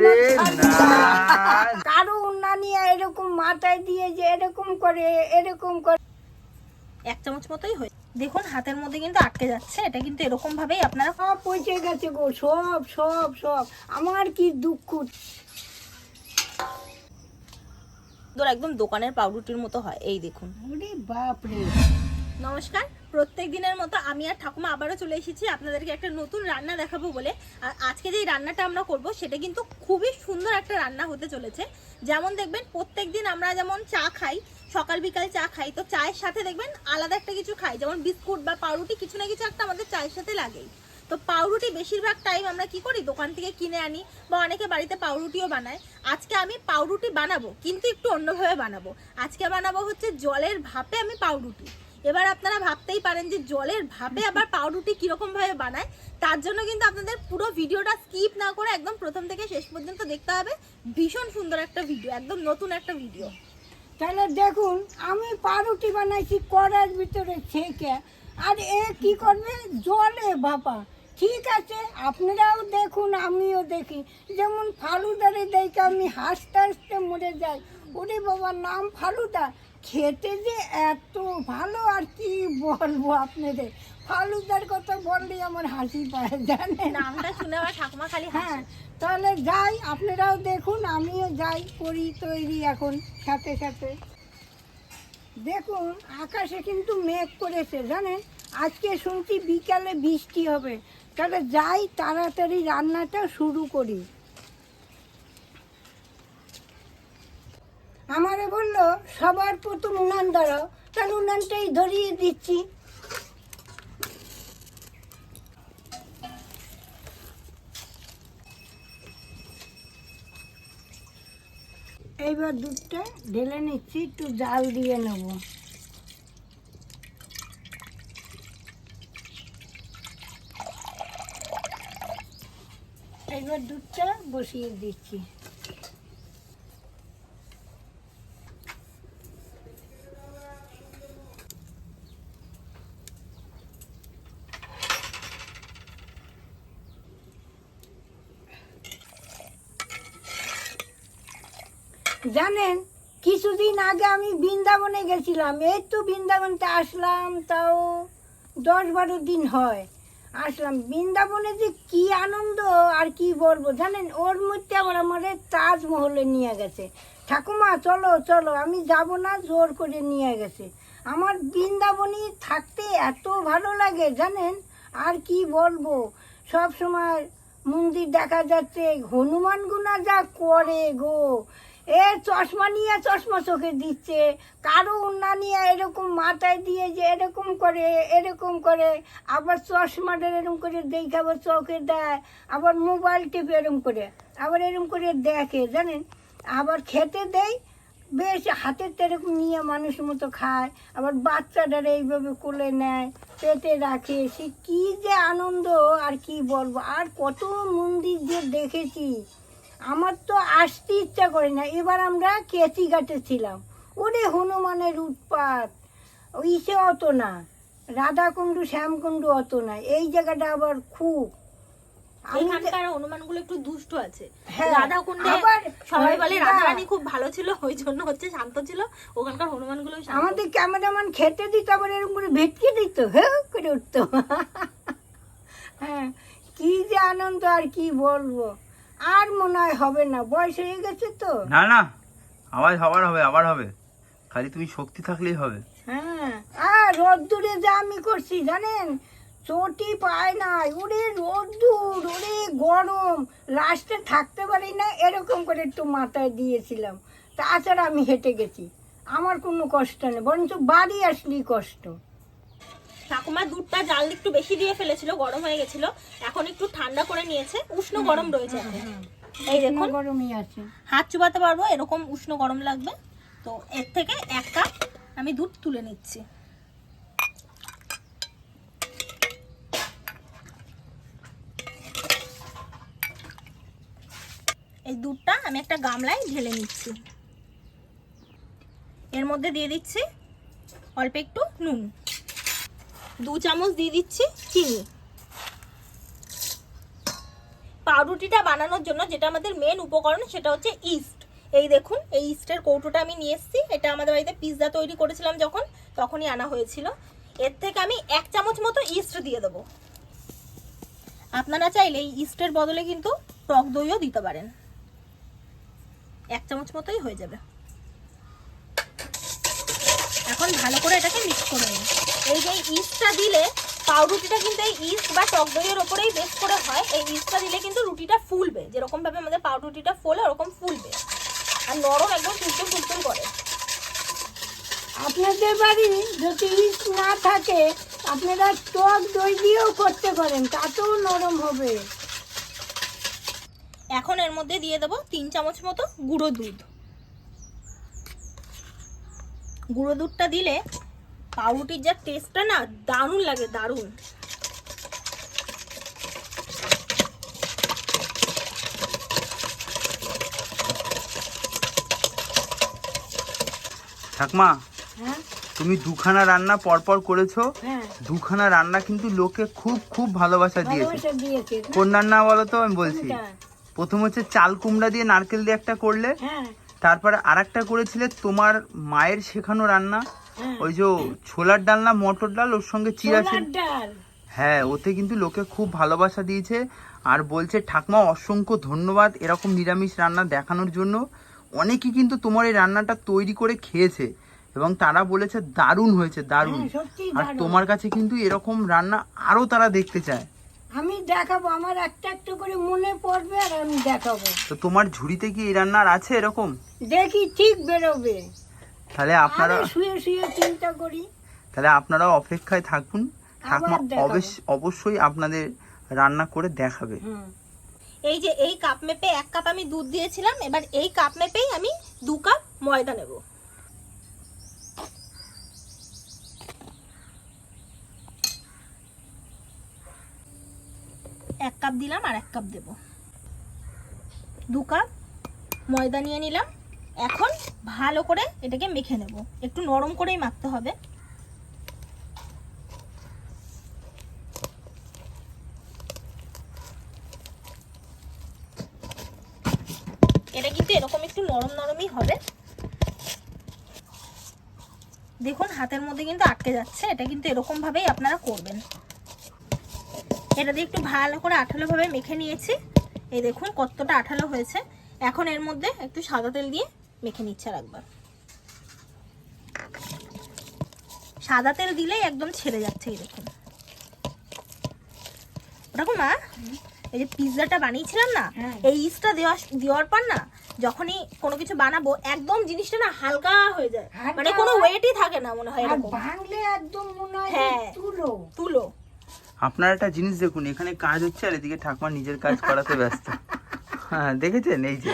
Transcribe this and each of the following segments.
রে না। কারও উন্নয়নী এরকম মাথায় দিয়ে যে এরকম করে এরকম করে। এক চামচ মতোই হয়ে দেখুন হাতের মধ্যে কিন্তু আটকে যাচ্ছে। এটা কিন্তু এরকম ভাবেই আপনারা সব পচে গেছে গো সব সব সব। আমার কি দুঃখ। ধর একদম দোকানের পাউরুটির মতো হয়। এই দেখুন। ওরে বাপ রে নমস্কার। প্রত্যেক দিনের মতো আমি আর ঠাকুমা আবারও চলে এসেছি আপনাদেরকে একটা নতুন রান্না দেখাবো বলে। আর আজকে যে রান্নাটা আমরা করব, সেটা কিন্তু খুবই সুন্দর একটা রান্না হতে চলেছে। যেমন দেখবেন, প্রত্যেক দিন আমরা যেমন চা খাই, সকাল বিকাল চা খাই, তো চায়ের সাথে দেখবেন আলাদা একটা কিছু খাই। যেমন বিস্কুট বা পাউরুটি কিছু না কিছু একটা আমাদের চায়ের সাথে লাগেই। তো পাউরুটি বেশিরভাগ টাইম আমরা কি করি? দোকান থেকে কিনে আনি বা অনেকে বাড়িতে পাউরুটিও বানায়। আজকে আমি পাউরুটি বানাবো, কিন্তু একটু অন্যভাবে বানাবো। আজকে বানাবো হচ্ছে জলের ভাপে আমি পাউরুটি। এবার আপনারা ভাবতেই পারেন যে জলের ভাবে আবার পাউরুটি কীরকম ভাবে বানায়। তার জন্য কিন্তু আপনাদের পুরো ভিডিওটা স্কিপ না করে একদম প্রথম থেকে শেষ পর্যন্ত দেখতে হবে। ভীষণ সুন্দর একটা ভিডিও, একদম নতুন একটা ভিডিও। তাহলে দেখুন, আমি পাউরুটি বানাইছি কড়ার ভিতরে ছেঁকে। আর এ কি করবে? জলে বাবা ঠিক আছে, আপনারাও দেখুন, আমিও দেখি। যেমন ফালুদারে দেখে আমি হাসতে হাসতে মরে যাই। ওরে বাবা, নাম ফালুদা। খেতে যে এত ভালো আর কি বলব আপনাদের? ফালুদার কথা বললেই আমার হাসি পায় জানেন? নামটা শুনে আবার ঠাকুমা খালি হ্যাঁ তাহলে যাই আপনারাও দেখুন আমিও যাই করি তৈরি এখন সাথে সাথে। দেখুন আকাশে কিন্তু মেঘ করেছে জানেন? আজকে শুনছি বিকালে বৃষ্টি হবে। তাহলে যাই তাড়াতাড়ি রান্নাটা শুরু করি। আমারে বলল, সবার প্রথম উনান দাঁড়াও। তাহলে উনানটাই ধরিয়ে দিচ্ছি। এইবার দুধটা ঢেলে নিচ্ছি, একটু জাল দিয়ে নেব। এইবার দুধটা বসিয়ে দিচ্ছি। জানেন, কিছুদিন আগে আমি বৃন্দাবনে গেছিলাম। এই তো বৃন্দাবনতে আসলাম, তাও দশ বারো দিন হয়। আসলাম, বৃন্দাবনে যে কি আনন্দ আর কি বলব, জানেন? ওর মধ্যে আবার আমাদের তাজমহলে নিয়ে গেছে। ঠাকুমা, চলো চলো, আমি যাব না, জোর করে নিয়ে গেছে। আমার বৃন্দাবনে থাকতে এত ভালো লাগে, জানেন? আর কি বলব? সব সময় মন্দির দেখা যাচ্ছে, হনুমান গুনা যা করে গো। এ চশমা নিয়ে চশমা চোখে দিচ্ছে। কারও উন্না নিয়ে এরকম মাথায় দিয়ে যে এরকম করে এরকম করে, আবার চশমাটা এরকম করে দেখে আবার চোখে দেয়, আবার মোবাইল টিপে এরকম করে, আবার এরকম করে দেখে, জানেন? আবার খেতে দেয়, বেশ হাতের এরকম নিয়ে মানুষ মতো খায়, আবার বাচ্চাটার এইভাবে কোলে নেয়, পেটে রাখে, সে কী যে আনন্দ, আর কি বলব? আর কত মন্দির যে দেখেছি আমার তো আসতে ইচ্ছা করে না। এবার আমরা কেচি ঘাটে ছিলাম। ওরে হনুমানের উৎপাত। ইসে অত না। রাধাকুণ্ডু শ্যামকুণ্ডু অত না। এই জায়গাটা আবার খুব। এখানকার হনুমানগুলো একটু দুষ্ট আছে। হ্যাঁ, রাধা সবাই বলে রাধারানী খুব ভালো ছিল ওই জন্য হচ্ছে শান্ত ছিল। ওখানকার হনুমানগুলো আমাদের ক্যামেরাম্যান খেতে দিত আবার এরকম করে ভেটকে দিত। হ্যাঁ করে উঠতো। হ্যাঁ কি যে আনন্দ আর কি বলব। আর মনে হয় হবে না। বয়স হয়ে গেছে তো। না না আবার আবার হবে আবার হবে। খালি তুমি শক্তি থাকলেই হবে। হ্যাঁ আর রোদ্দুরে যা আমি করছি জানেন? চটি পায় নাই ওরে রোদ্দুর ওরে গরম। লাস্টে থাকতে পারি না এরকম করে একটু মাথায় দিয়েছিলাম। তাছাড়া আমি হেঁটে গেছি। আমার কোনো কষ্ট নেই বরঞ্চ বাড়ি আসলেই কষ্ট। ঠাকুমা দুধটা জাল একটু বেশি দিয়ে ফেলেছিল গরম হয়ে গেছিল। এখন একটু ঠান্ডা করে নিয়েছে উষ্ণ গরম রয়েছে এই দেখুন গরমই আছে। হাত চুবাতে পারব এরকম উষ্ণ গরম লাগবে। তো এর থেকে এক কাপ আমি দুধ তুলে নিচ্ছি। এই দুধটা আমি একটা গামলায় ঢেলে নিচ্ছি। এর মধ্যে দিয়ে দিচ্ছি অল্প একটু নুন। দু চামচ দিয়ে দিচ্ছি চিনি। পাউরুটিটা বানানোর জন্য যেটা আমাদের মেন উপকরণ, সেটা হচ্ছে ইস্ট এই দেখুন, এই ইস্টের কৌটোটা আমি নিয়ে এসেছি। এটা আমাদের বাড়িতে পিৎজা তৈরি করেছিলাম যখন, তখনই আনা হয়েছিল। এর থেকে আমি এক চামচ মতো ইস্ট দিয়ে দেবো। আপনারা চাইলে এই ইস্টের বদলে কিন্তু টক দইও দিতে পারেন। এক চামচ মতোই হয়ে যাবে। এখন ভালো করে এটাকে মিক্স করে নিন। এই যে ইস্টটা দিলে পাউরুটিটা কিন্তু এই ইস্ট বা টক দইয়ের ওপরেই বেস করে হয়। এই ইস্টটা দিলে কিন্তু রুটিটা ফুলবে। যেরকম ভাবে আমাদের পাউরুটিটা ফোলে ওরকম ফুলবে। আর নরম একদম ফুলতুল ফুলতুল করে। আপনাদের বাড়ি যদি ইট না থাকে আপনারা টক দই দিয়েও করতে পারেন তাতেও নরম হবে। এখন এর মধ্যে দিয়ে দেবো তিন চামচ মতো গুঁড়ো দুধ। গুঁড়ো দুধটা দিলে পাউরুটির যা টেস্টটা না দারুণ লাগে দারুণ। ঠাকমা হ্যাঁ? তুমি দুখানা রান্না পরপর করেছ। হ্যাঁ। দুখানা রান্না কিন্তু লোকে খুব খুব ভালোবাসা দিয়েছে। কোন রান্না বলো তো আমি বলছি? প্রথম হচ্ছে চাল কুমড়া দিয়ে নারকেল দিয়ে একটা করলে। হ্যাঁ। তারপরে আরেকটা করেছিলে তোমার মায়ের শেখানো রান্না। ওই যে ছোলার ডাল না মটর ডাল ওর সঙ্গে চিরা হ্যাঁ ওতে কিন্তু লোকে খুব ভালোবাসা দিয়েছে। আর বলছে ঠাকমা অসংখ্য ধন্যবাদ এরকম নিরামিষ রান্না দেখানোর জন্য। অনেকেই কিন্তু তোমার এই রান্নাটা তৈরি করে খেয়েছে এবং তারা বলেছে দারুণ হয়েছে দারুণ। হ্যাঁ, আর তোমার কাছে কিন্তু এরকম রান্না আরও তারা দেখতে চায়। আমি দেখাবো আমার একটা একটা করে মনে পড়বে আর আমি দেখাবো। তো তোমার ঝুড়িতে কি এই রান্নার আছে এরকম? দেখি ঠিক বেরোবে। তাহলে আপনারা শুয়ে শুয়ে চিন্তা করি। তাহলে আপনারা অপেক্ষায় থাকুন। ঠাকমা অবশ্যই আপনাদের রান্না করে দেখাবে। এই যে এই কাপ মেপে এক কাপ আমি দুধ দিয়েছিলাম এবার এই কাপ মেপেই আমি দু কাপ ময়দা নেব। এক কাপ দিলাম আর এক কাপ দেব। দু কাপ ময়দা নিয়ে নিলাম। এখন ভালো করে এটাকে মেখে নেব। একটু নরম করেই মাখতে হবে। এটা কিন্তু এরকম একটু নরম নরমই হবে। দেখুন, হাতের মধ্যে কিন্তু আটকে যাচ্ছে। এটা কিন্তু এরকম ভাবেই আপনারা করবেন। এটা দিয়ে একটু ভালো করে আঠালো ভাবে মেখে নিয়েছি। এই দেখুন, কতটা আঠালো হয়েছে। এখন এর মধ্যে একটু সাদা তেল দিয়ে মেখে নিচ্ছে আর একবার। সাদা তেল দিলেই একদম ছেড়ে যাচ্ছে এই দেখুন। ওরকম মা এই যে পিৎজাটা বানিয়েছিলাম না হ্যাঁ। এই ইস্টটা দেওয়া দেওয়ার পর না যখনই কোনো কিছু বানাবো একদম জিনিসটা না হালকা হয়ে যায়। মানে কোনো ওয়েটই থাকে না মনে হয় এরকম। ভাঙলে একদম মনে হয় হ্যাঁ। তুলো। তুলো। আপনারা একটা জিনিস দেখুন এখানে কাজ হচ্ছে আর এদিকে ঠাকুমা নিজের কাজ করাতে ব্যস্ত। হ্যাঁ দেখেছেন? এই যে।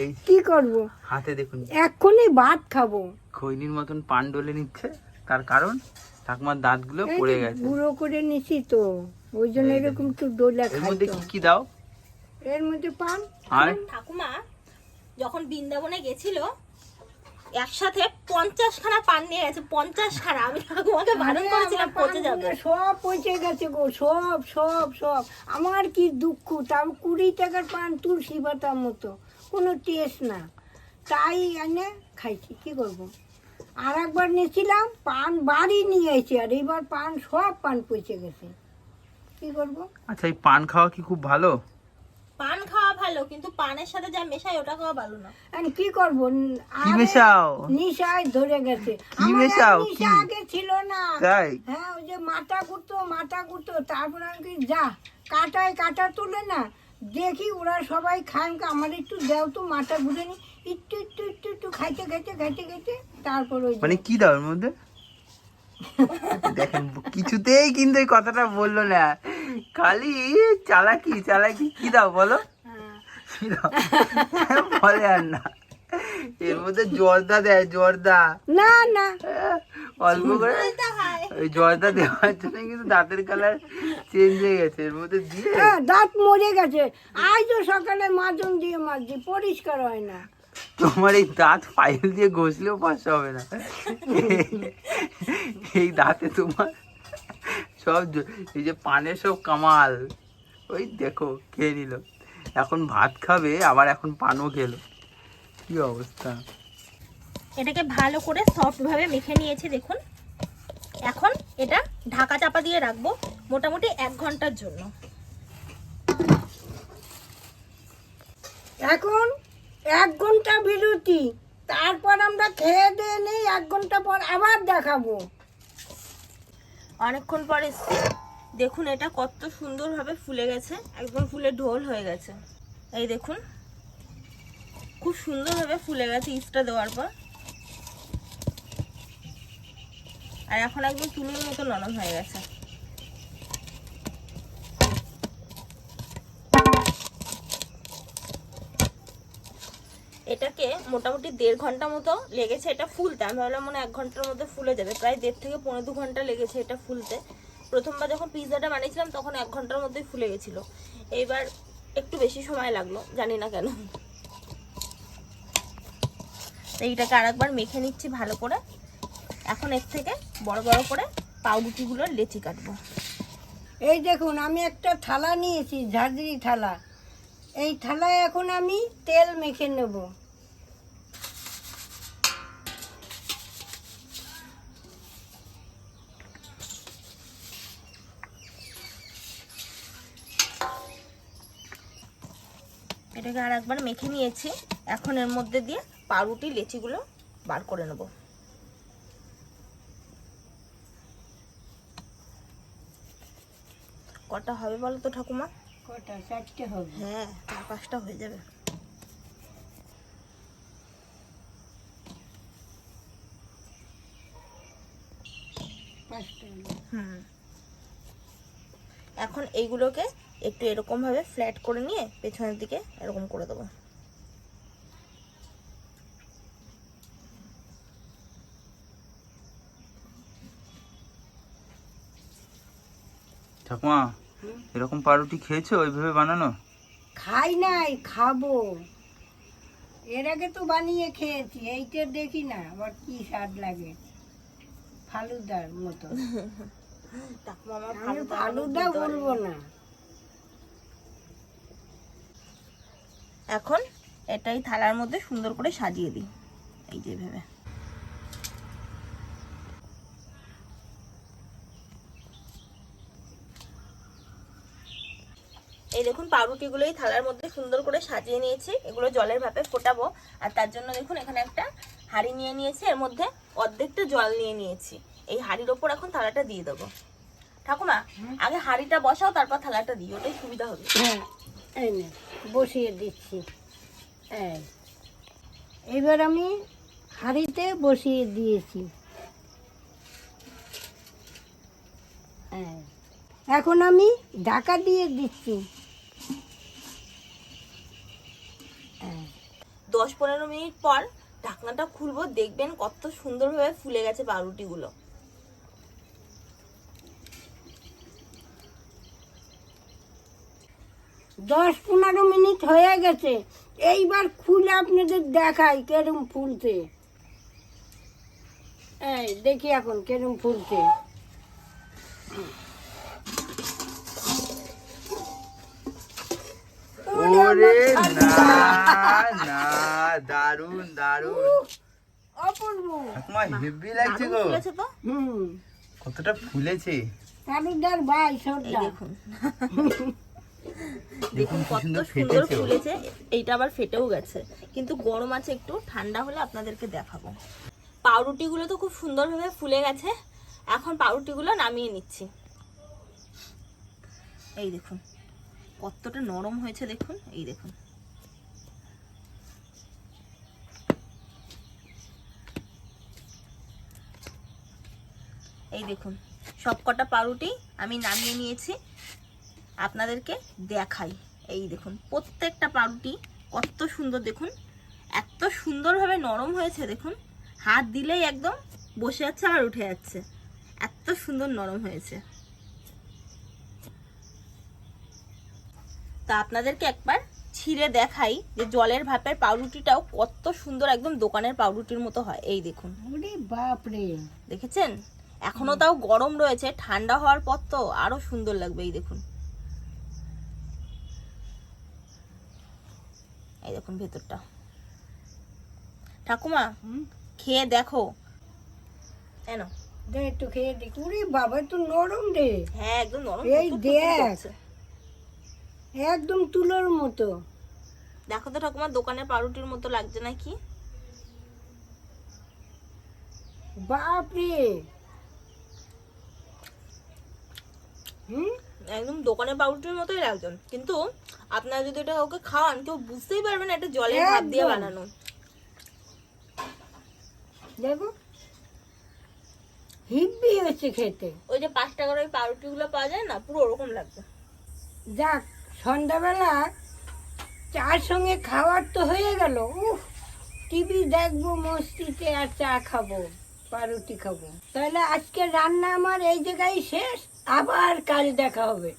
এই কি করব? হাতে দেখুন। এক্ষুনি ভাত খাব। খৈনির মতন পান ডলে নিচ্ছে তার কারণ ঠাকুমার দাঁতগুলো পড়ে গেছে। গুঁড়ো করে নিছি তো ওই জন্য এরকম একটু ডোলা এর মধ্যে কি কি দাও? এর মধ্যে পান? আর? ঠাকুমা যখন বৃন্দাবনে গেছিল একসাথে পঞ্চাশ খানা পান নিয়ে গেছে পঞ্চাশ খানা আমি ঠাকুমাকে বারণ করেছিলাম পচে যাবে। সব পচে গেছে গো সব সব সব। আমার কি দুঃখ তাও কুড়ি টাকার পান তুলসী পাতার মতো। কোনো টেস্ট না। তাই এনে খাইছি কি করব? আর একবার নিয়েছিলাম পান বাড়ি নিয়ে এসেছি আর এইবার পান সব পান পচে গেছে। কি করব? আচ্ছা এই পান খাওয়া কি খুব ভালো? পান খাওয়া ভালো কিন্তু পানের সাথে যা মেশায় ওটা খাওয়া ভালো না। আর কি করব? কি মেশাও? নিশায় ধরে গেছে। কি মেশাও? নিশা কি? আগে ছিল না। তাই? হ্যাঁ ওই যে মাথা কুতো মাথা কুতো তারপর আমি কি, যা কাটায় কাটা তুলে না দেখি ওরা সবাই খায়। আমি আমার একটু দেও তো মাথা ঘুরে নি। একটু একটু একটু একটু খাইতে খাইতে খাইতে খাইতে তারপর ওই মানে কি দাও এর মধ্যে? দেখেন কিছুতেই কিন্তু এই কথাটা বলল না। খালি চালাকি চালাকি কি দাও বলো? হ্যাঁ। বলে আর না। এর মধ্যে জর্দা দেয় জর্দা। না না। অল্প করে ওই জর্দা দেওয়ার জন্য কিন্তু দাঁতের কালার চেঞ্জ হয়ে গেছে এর মধ্যে দিয়ে হ্যাঁ দাঁত মরে গেছে। আজও সকালে মাজন দিয়ে মাজছি পরিষ্কার হয় না। তোমার এই দাঁত ফাইল দিয়ে ঘষলেও পাশা হবে না। এই দাঁতে তোমার সব এই যে পানের সব কামাল ওই দেখো খেয়ে নিল। এখন ভাত খাবে আবার এখন পানও খেলো। কি অবস্থা? এটাকে ভালো করে সফটভাবে মেখে নিয়েছি দেখুন। এখন এটা ঢাকা চাপা দিয়ে রাখব মোটামুটি এক ঘণ্টার জন্য। এখন এক ঘণ্টা বিরতি তারপর আমরা খেয়ে দিয়ে নিই এক ঘণ্টা পর আবার দেখাবো। অনেকক্ষণ পর এসছি। দেখুন এটা কত সুন্দরভাবে ফুলে গেছে একদম ফুলে ঢোল হয়ে গেছে। এই দেখুন খুব সুন্দরভাবে ফুলে গেছে ইস্টটা দেওয়ার পর। আর এখন একদম তুলোর মতো নরম হয়ে গেছে। এটাকে মোটামুটি দেড় ঘণ্টা মতো লেগেছে এটা ফুলতে। আমি ভাবলাম মনে এক ঘণ্টার মধ্যে ফুলে যাবে। প্রায় দেড় থেকে পনেরো দু ঘণ্টা লেগেছে এটা ফুলতে। প্রথমবার যখন পিৎজাটা বানিয়েছিলাম, তখন এক ঘণ্টার মধ্যেই ফুলে গেছিল। এইবার একটু বেশি সময় লাগল, জানি না কেন। এইটাকে আরেকবার মেখে নিচ্ছি ভালো করে। এখন এর থেকে বড় বড় করে পাউরুটিগুলোর লেচি কাটবো। এই দেখুন আমি একটা থালা নিয়েছি ঝাঁঝরি থালা। এই থালায় এখন আমি তেল মেখে নেব। এটাকে আর একবার মেখে নিয়েছি। এখন এর মধ্যে দিয়ে পাউরুটি লেচিগুলো বার করে নেব। কটা হবে বলো তো ঠাকুমা? কটা? চারটে হবে। হ্যাঁ চার পাঁচটা হয়ে যাবে। হুম। এখন এইগুলোকে একটু এরকম ভাবে ফ্ল্যাট করে নিয়ে পেছনের দিকে এরকম করে দেবো। ঠাকুমা এরকম পাউরুটি খেয়েছো? ওইভাবে বানানো? খাই নাই খাব। এর আগে তো বানিয়ে খেয়েছি এইটা দেখি না আবার কি স্বাদ লাগে। ফালুদার মতো। আমি ফালুদা বলব না। এখন এটাই থালার মধ্যে সুন্দর করে সাজিয়ে দিই। এই যে এই দেখুন পাউরুটিগুলো এই থালার মধ্যে সুন্দর করে সাজিয়ে নিয়েছি। এগুলো জলের ভাপে ফোটাবো। আর তার জন্য দেখুন এখানে একটা হাঁড়ি নিয়ে নিয়েছি। এর মধ্যে অর্ধেকটা জল নিয়ে নিয়েছি। এই হাঁড়ির ওপর এখন থালাটা দিয়ে দেবো। ঠাকুমা আগে হাঁড়িটা বসাও তারপর থালাটা দিই ওটাই সুবিধা হবে। হ্যাঁ বসিয়ে দিচ্ছি। এবার আমি হাঁড়িতে বসিয়ে দিয়েছি। এখন আমি ঢাকা দিয়ে দিচ্ছি। দশ পনেরো মিনিট পর ঢাকনাটা খুলবো, দেখবেন কত সুন্দরভাবে ফুলে গেছে পাউরুটিগুলো দশ পনেরো মিনিট হয়ে গেছে, এইবার খুলে আপনাদের দেখাই কেরম ফুলছে। এই, দেখি এখন কেরম ফুলছে। ওরে না না দারুণ দারুণ অপূর্ব। হেভি লাগছে গো। কতটা ফুলেছে। ভাই সর্দার দেখুন। কত সুন্দর সুন্দর ফুলেছে। এইটা আবার ফেটেও গেছে। কিন্তু গরম আছে একটু ঠান্ডা হলে আপনাদেরকে দেখাবো। পাউরুটিগুলো তো খুব সুন্দরভাবে ফুলে গেছে। এখন পাউরুটিগুলো নামিয়ে নিচ্ছি। এই দেখুন। কতটা নরম হয়েছে দেখুন, এই দেখুন। এই দেখুন, সবকটা পাউরুটি আমি নামিয়ে নিয়েছি, আপনাদেরকে দেখাই। এই দেখুন, প্রত্যেকটা পাউরুটি কত সুন্দর দেখুন, এত সুন্দরভাবে নরম হয়েছে দেখুন, হাত দিলেই একদম বসে যাচ্ছে আর উঠে যাচ্ছে। এত সুন্দর নরম হয়েছে। তা আপনাদেরকে একবার ছিঁড়ে দেখাই যে জলের ভাপের পাউরুটিটাও কত সুন্দর একদম দোকানের পাউরুটির মতো হয়। এই দেখুন। দেখেছেন? এখনও তাও গরম রয়েছে ঠান্ডা হওয়ার পর তো আরও সুন্দর লাগবে এই দেখুন। এই দেখুন ভেতরটা। ঠাকুমা খেয়ে দেখো। কেন একটু খেয়ে দেখি। বাবা একটু নরম রে। হ্যাঁ একদম নরম। এই দেখ। একদম তুলোর মতো। দেখো তো ঠাকুমা দোকানের পাউরুটির মতো লাগছে নাকি? বাপরে! হুম? একদম দোকানের পাউরুটির মতোই লাগছে। কিন্তু আপনারা যদি এটা কাউকে খাওয়ান কেউ বুঝতেই পারবে না এটা জলের ভাত দিয়ে বানানো। দেখো হিব্বি হচ্ছে খেতে। ওই যে পাঁচ টাকার ওই পাউরুটিগুলো পাওয়া যায় না? পুরো ওরকম লাগছে। যাক সন্ধ্যাবেলা চার সঙ্গে খাওয়ার তো হয়ে গেল। উফ, টিভি দেখব, মস্তিতে আর চা খাব, পাউরুটি খাব। তাহলে আজকে রান্না আমার এই জায়গায় শেষ, আবার কাল দেখা হবে।